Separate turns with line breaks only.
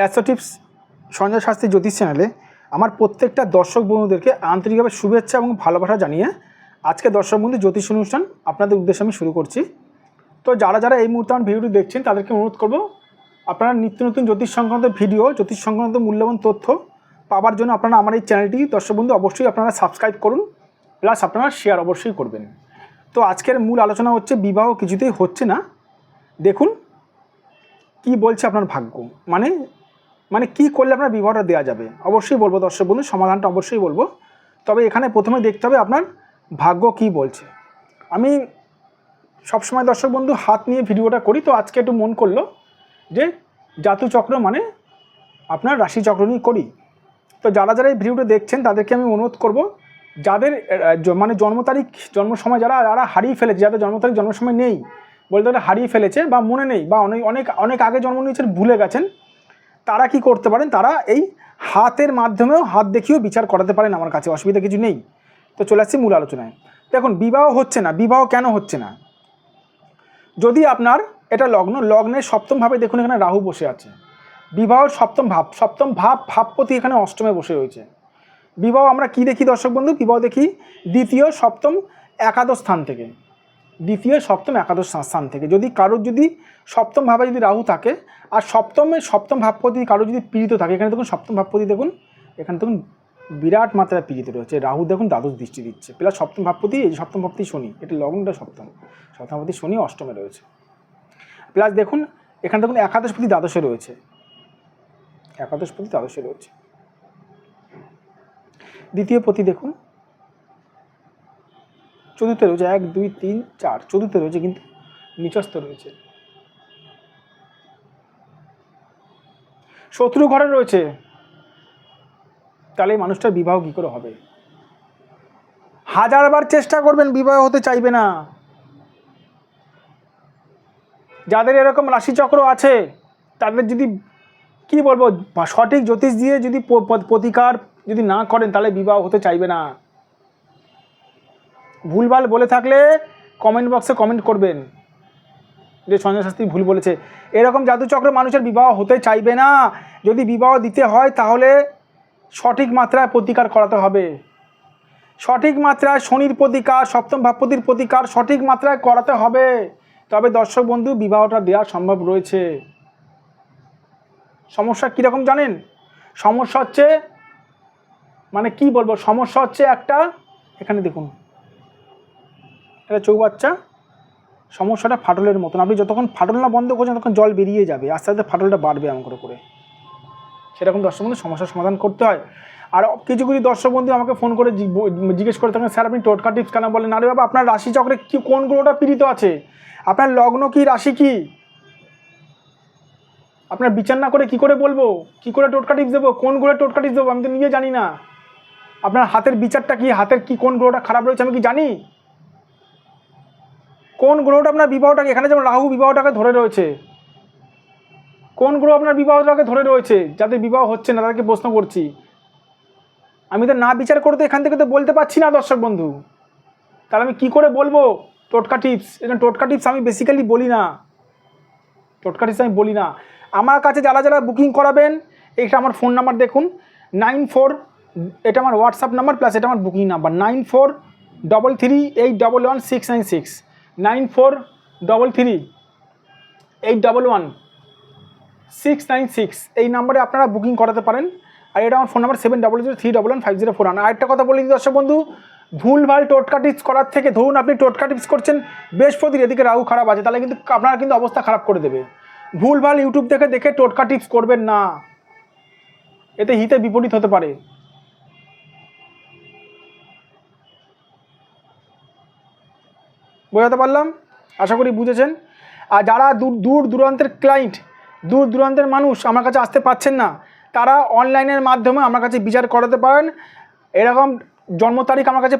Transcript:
Astro tips, Sanjay Shastri জ্যোতিষ চ্যানেলে আমার প্রত্যেকটা দর্শক বন্ধুদেরকে আন্তরিকভাবে শুভেচ্ছা এবং ভালোবাসা জানিয়ে আজকে দর্শক বন্ধু জ্যোতিষ অনুষ্ঠান আপনাদের উদ্দেশ্যে আমি শুরু করছি। তো যারা যারা এই মুহূর্তে আমার ভিডিওটি দেখছেন, তাদেরকে অনুরোধ করব, আপনারা নিত্য নতুন জ্যোতিষ সংক্রান্ত ভিডিও, জ্যোতিষ সংক্রান্ত মূল্যবান তথ্য পাওয়ার জন্য আপনারা আমার এই চ্যানেলটি দর্শক বন্ধু অবশ্যই আপনারা সাবস্ক্রাইব করুন প্লাস আপনারা শেয়ার অবশ্যই করবেন। তো আজকের মূল আলোচনা হচ্ছে, বিবাহ কিছুতেই হচ্ছে না। দেখুন, কি বলছে আপনার ভাগ্য? মানে মানে কি করলে আপনার বিবাহটা দেওয়া যাবে? অবশ্যই বলব দর্শক বন্ধু, সমাধানটা অবশ্যই বলব। তবে এখানে প্রথমে দেখতে হবে আপনার ভাগ্য কি বলছে। আমি সবসময় দর্শক বন্ধু হাত নিয়ে ভিডিওটা করি, তো আজকে একটু মন করল যে জাতুচক্র মানে আপনার রাশিচক্র নিয়ে করি। তো যারা যারা এই ভিডিওটা দেখছেন, তাদেরকে আমি অনুরোধ করব, যাদের মানে জন্ম তারিখ, জন্ম সময় যারা যারা হারিয়ে ফেলেছে, যাদের জন্ম তারিখ, জন্ম সময় নেই, বলতে হারিয়ে ফেলেছে বা মনে নেই বা অনেক অনেক অনেক আগে জন্ম নিয়েছেন, ভুলে গেছেন তারা কি করতে পারেন? তারা এই হাতের মাধ্যমেও হাত দেখিয়েও বিচার করাতে পারেন আমার কাছে, অসুবিধা কিছু নেই। তো চলে আসছি মূল আলোচনায়। দেখুন, বিবাহ হচ্ছে না। বিবাহ কেন হচ্ছে না? যদি আপনার এটা লগ্ন, লগ্নের সপ্তম ভাবে দেখুন এখানে রাহু বসে আছে। বিবাহ সপ্তম ভাব সপ্তম ভাব, ভাবপতি এখানে অষ্টমে বসে রয়েছে। বিবাহ আমরা কি দেখি দর্শক বন্ধু? বিবাহ দেখি দ্বিতীয়, সপ্তম, একাদশ স্থান থেকে। দ্বিতীয়, সপ্তম, একাদশ স্থান- থেকে। যদি কারোর যদি সপ্তম ভাবে যদি রাহু থাকে, আর সপ্তমে সপ্তম ভাবপতি কারোর যদি পীড়িত থাকে, এখানে দেখুন সপ্তম ভাবপতি দেখুন, এখানে দেখুন বিরাট মাত্রায় পীড়িত রয়েছে। রাহু দেখুন দ্বাদশ দৃষ্টি দিচ্ছে। প্লাস সপ্তম ভাবপতি, এই সপ্তম ভাবপতি শনি, এটা লগ্নটা সপ্তম। সপ্তম ভাবপতি শনি অষ্টমে রয়েছে। প্লাস দেখুন, এখানে দেখুন একাদশপতি দ্বাদশে রয়েছে। একাদশপতি দ্বাদশে রয়েছে। দ্বিতীয় পতি দেখুন চতুর্থে রয়েছে এক, দুই, তিন, চার। চতুর্থে রয়েছে কিন্তু নিচস্থ রয়েছে। শত্রু ঘরে রয়েছে। তাহলে মানুষটার বিবাহ কী করে হবে? হাজারবার চেষ্টা করবেন বিবাহ হতে চাইবে না। যাদের এরকম রাশিচক্র আছে, তাদের যদি, কি বলব, সঠিক জ্যোতিষ দিয়ে যদি প্রতিকার যদি না করেন, তাহলে বিবাহ হতে চাইবে না। ভুলভাল বলে থাকলে কমেন্ট বক্সে কমেন্ট করবেন। যে সঞ্জয় শাস্ত্রী ভুল বলেছে। এরকম জাদুচক্র মানুষের বিবাহ হতে চাইবে না। যদি বিবাহ দিতে হয় তাহলে সঠিক মাত্রায় প্রতিকার করাতে হবে। সঠিক মাত্রায় শনির প্রতিকার, সপ্তম ভাবপতির প্রতিকার সঠিক মাত্রায় করাতে হবে। তবে দর্শক বন্ধু, বিবাহটা দেওয়া সম্ভব রয়েছে। সমস্যা কীরকম জানেন? সমস্যা হচ্ছে মানে কি বলব? সমস্যা হচ্ছে একটা, এখানে দেখুন। এটা চৌবাচ্চা সমস্যাটা ফাটলের মতন। আপনি যতক্ষণ ফাটল না বন্ধ করছেন তখন জল বেরিয়ে যাবে। আস্তে আস্তে ফাটলটা বাড়বে এমন করে করে। সেরকম দর্শক বন্ধু, সমস্যার সমাধান করতে হয়। আর কিছু কিছু দর্শক বন্ধু আমাকে ফোন করে জিজ্ঞেস করে থাকেন, স্যার, আপনি টোটকা টিপস কেন বলেন? আরে বাবা, আপনার রাশি চক্রে কি কোন গ্রহটা পীড়িত আছে? আপনার লগ্ন কি, রাশি কি? আপনার বিচার না করে কি করে বলব? কি করে টোটকা টিপস দেবো? কোন গ্রহে টোটকা টিপস দেবো? আমি তো নিজে জানি না। আপনার হাতের বিচারটা কি? হাতের কি কোন গ্রহটা খারাপ রয়েছে আমি কি জানি? কোন গ্রহটা আপনার বিবাহটাকে, এখানে যেমন রাহু বিবাহটাকে ধরে রয়েছে, কোন গ্রহ আপনার বিবাহটাকে ধরে রয়েছে যাদের বিবাহ হচ্ছে না, তাদেরকে প্রশ্ন করছি। আমি তো না বিচার করে তো এখান থেকে তো বলতে পারছি না, দর্শক বন্ধু। তাহলে আমি কি করে বলব? টোটকা টিপস। এটা টোটকা টিপস আমি বেসিক্যালি বলি না। টোটকা টিপস আমি বলি না। আমার কাছে যারা যারা বুকিং করাবেন, এটা আমার ফোন নাম্বার দেখুন। নাইন ফোর, এটা আমার হোয়াটসঅ্যাপ নাম্বার প্লাস এটা আমার booking number nine four double three eight double one six nine six nine four double three, eight double one six nine six এই নাম্বারে আপনারা বুকিং করাতে পারেন। আর এটা আমার phone number seven double zero three double one five zero four one আরেকটা কথা বলি দর্শক বন্ধু, ভুলভাল টোটকা টিপস করার থেকে ধরুন আপনি টোটকা টিপস করছেন, বৃহস্পতির এদিকে রাহু খারাপ আছে, তাহলে কিন্তু আপনার কিন্তু অবস্থা খারাপ করে দেবে। ভুলভাল ইউটিউব দেখে দেখে টোটকা টিপস করবেন না। এতে হিতে বিপরীত হতে পারে। বোঝাতে পারলাম? আশা করি বুঝেছেন। আর যারা দূর দূর দূরান্তের ক্লায়েন্ট দূর দূরান্তের মানুষ আমার কাছে আসতে পাচ্ছেন না, তারা অনলাইনের মাধ্যমে আমার কাছে বিচার করাতে পারেন। এরকম জন্ম তারিখ আমার কাছে